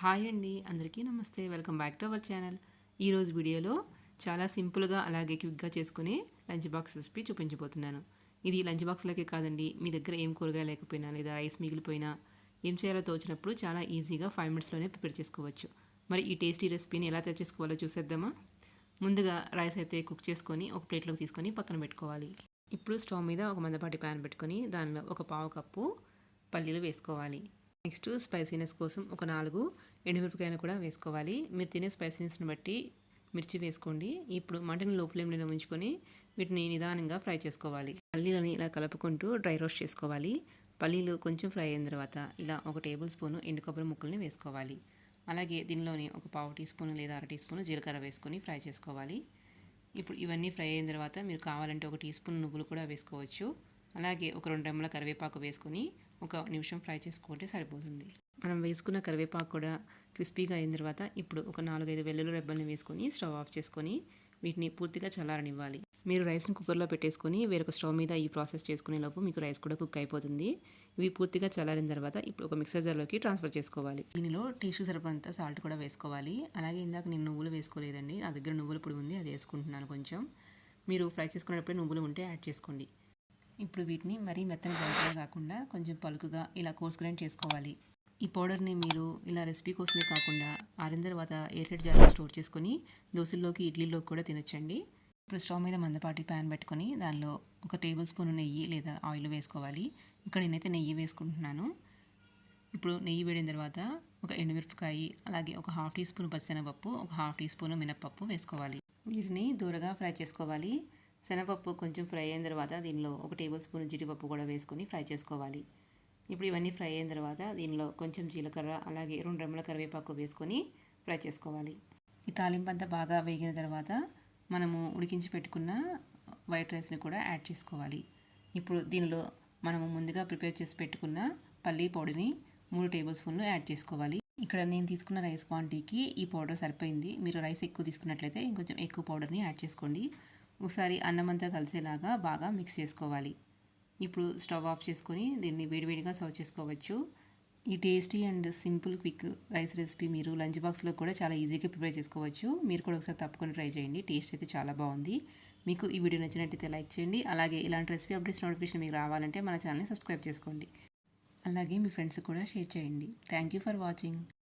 Hi అండి అందరికీ నమస్తే. Welcome back to our channel. ఈరోజు వీడియోలో చాలా సింపుల్గా అలాగే క్విక్గా చేసుకుని లంచ్ బాక్స్ రెసిపీ చూపించబోతున్నాను. ఇది లంచ్ బాక్స్లోకే కాదండి మీ దగ్గర ఏం కూరగాయ లేకపోయినా లేదా రైస్ మిగిలిపోయినా ఏం చేయాలో తోచినప్పుడు చాలా ఈజీగా ఫైవ్ మినిట్స్లోనే ప్రిపేర్ చేసుకోవచ్చు. మరి ఈ టేస్టీ రెసిపీని ఎలా తయారు చేసుకోవాలో చూసేద్దామా? ముందుగా రైస్ అయితే కుక్ చేసుకొని ఒక ప్లేట్లోకి తీసుకొని పక్కన పెట్టుకోవాలి. ఇప్పుడు స్టవ్ మీద ఒక మందపాటి ప్యాన్ పెట్టుకొని దానిలో ఒక పావు కప్పు పల్లీలు వేసుకోవాలి. నెక్స్ట్ స్పైసీనెస్ కోసం ఒక నాలుగు ఎండుమిరపకాయలు కూడా వేసుకోవాలి. మీరు తినే స్పైసీనెస్ని బట్టి మిర్చి వేసుకోండి. ఇప్పుడు మటన్లో ఫ్లేమ్లో ఉంచుకొని వీటిని నిదానంగా ఫ్రై చేసుకోవాలి. పల్లీలని ఇలా కలుపుకుంటూ డ్రై రోస్ట్ చేసుకోవాలి. పల్లీలు కొంచెం ఫ్రై అయిన తర్వాత ఇలా ఒక టేబుల్ స్పూన్ ఎండు కొబ్బరి ముక్కల్ని వేసుకోవాలి. అలాగే దీనిలోని ఒక పావు టీ స్పూన్ లేదా అర టీ స్పూన్ జీలకర్ర వేసుకొని ఫ్రై చేసుకోవాలి. ఇప్పుడు ఇవన్నీ ఫ్రై అయిన తర్వాత మీరు కావాలంటే ఒక టీ స్పూన్ నువ్వులు కూడా వేసుకోవచ్చు. అలాగే ఒక రెండు రెమ్మల కరివేపాకు వేసుకొని ఒక నిమిషం ఫ్రై చేసుకుంటే సరిపోతుంది. మనం వేసుకున్న కరివేపాకు కూడా క్రిస్పీగా అయిన తర్వాత ఇప్పుడు ఒక నాలుగైదు వెల్లుల్లి రెబ్బల్ని వేసుకొని స్టవ్ ఆఫ్ చేసుకొని వీటిని పూర్తిగా చల్లారనివ్వాలి. మీరు రైస్ని కుక్కర్లో పెట్టేసుకొని వేరొక స్టవ్ మీద ఈ ప్రాసెస్ చేసుకునే లోపు మీకు రైస్ కూడా కుక్ అయిపోతుంది. ఇవి పూర్తిగా చల్లారిన తర్వాత ఇప్పుడు ఒక మిక్సర్ జార్లోకి ట్రాన్స్ఫర్ చేసుకోవాలి. దీనిలో టేస్ట్ సరిపడంత సాల్ట్ కూడా వేసుకోవాలి. అలాగే ఇందాక నేను నువ్వులు వేసుకోలేదండి. నా దగ్గర నువ్వుల పొడి ఉంది అది వేసుకుంటున్నాను కొంచెం. మీరు ఫ్రై చేసుకునేటప్పుడు నువ్వులు ఉంటే యాడ్ చేసుకోండి. ఇప్పుడు వీటిని మరీ మెత్తని పౌడర్గా కాకుండా కొంచెం పలుకుగా ఇలా కోర్స్ గ్రైండ్ చేసుకోవాలి. ఈ పౌడర్ని మీరు ఇలా రెసిపీ కోసమే కాకుండా ఆరిన తర్వాత ఎయిర్టెడ్ జార్లో స్టోర్ చేసుకొని దోశల్లోకి ఇడ్లీలోకి కూడా తినొచ్చండి. ఇప్పుడు స్టవ్ మీద మందపాటి ప్యాన్ పెట్టుకొని దానిలో ఒక టేబుల్ స్పూన్ నెయ్యి లేదా ఆయిల్ వేసుకోవాలి. ఇక్కడ నేనైతే నెయ్యి వేసుకుంటున్నాను. ఇప్పుడు నెయ్యి వేడిన తర్వాత ఒక ఎండుమిరపకాయ అలాగే ఒక హాఫ్ టీ స్పూన్ పచ్చెనపప్పు ఒక హాఫ్ టీ స్పూన్ మినపప్పు వేసుకోవాలి. వీటిని దూరగా ఫ్రై చేసుకోవాలి. శనగపప్పు కొంచెం ఫ్రై అయిన తర్వాత దీనిలో ఒక టేబుల్ స్పూన్ జీడిపప్పు కూడా వేసుకొని ఫ్రై చేసుకోవాలి. ఇప్పుడు ఇవన్నీ ఫ్రై అయిన తర్వాత దీనిలో కొంచెం జీలకర్ర అలాగే రెండు రెమ్మల కరివేపాకు వేసుకొని ఫ్రై చేసుకోవాలి. ఈ తాలింపు అంతా బాగా వేగిన తర్వాత మనము ఉడికించి పెట్టుకున్న వైట్ రైస్ని కూడా యాడ్ చేసుకోవాలి. ఇప్పుడు దీనిలో మనము ముందుగా ప్రిపేర్ చేసి పెట్టుకున్న పల్లీ పొడిని మూడు టేబుల్ స్పూన్లు యాడ్ చేసుకోవాలి. ఇక్కడ నేను తీసుకున్న రైస్ క్వాంటిటీకి ఈ పౌడర్ సరిపోయింది. మీరు రైస్ ఎక్కువ తీసుకున్నట్లయితే ఇంకొంచెం ఎక్కువ పౌడర్ని యాడ్ చేసుకోండి. ఒకసారి అన్నం అంతా కలిసేలాగా బాగా మిక్స్ చేసుకోవాలి. ఇప్పుడు స్టవ్ ఆఫ్ చేసుకొని దీన్ని వేడివేడిగా సర్వ్ చేసుకోవచ్చు. ఈ tasty and simple quick rice recipe మీరు లంచ్ బాక్స్లో కూడా చాలా ఈజీగా ప్రిపేర్ చేసుకోవచ్చు. మీరు కూడా ఒకసారి తప్పకుండా ట్రై చేయండి. టేస్ట్ అయితే చాలా బాగుంది. మీకు ఈ వీడియో నచ్చినట్టయితే లైక్ చేయండి. అలాగే ఇలాంటి రెసిపీ అప్డేట్స్ నోటిఫికేషన్ మీకు రావాలంటే మన ఛానల్ని సబ్స్క్రైబ్ చేసుకోండి. అలాగే మీ ఫ్రెండ్స్ కూడా షేర్ చేయండి. Thank you for watching